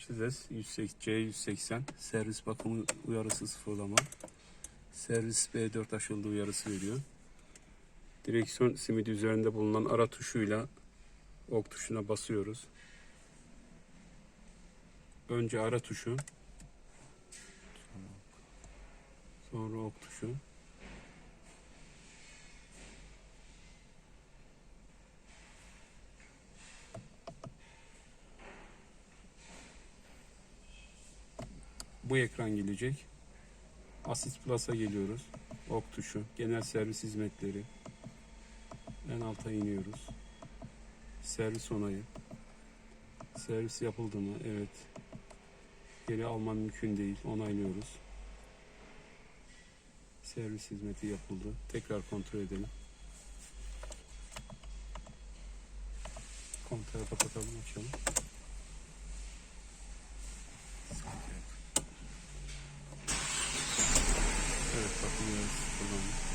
Mercedes 180, C180 servis bakımı uyarısı sıfırlama. Servis B4 aşıldı uyarısı veriyor. Direksiyon simidi üzerinde bulunan ara tuşuyla ok tuşuna basıyoruz. Önce ara tuşu. Sonra ok tuşu. Bu ekran gelecek. Assist Plus'a geliyoruz. Ok tuşu, genel servis hizmetleri. En alta iniyoruz. Servis onayı. Servis yapıldı mı? Evet. Geri alman mümkün değil. Onaylıyoruz. Servis hizmeti yapıldı. Tekrar kontrol edelim. Kontağı kapatalım açalım. Evet bakın uyarısı kullanıldı.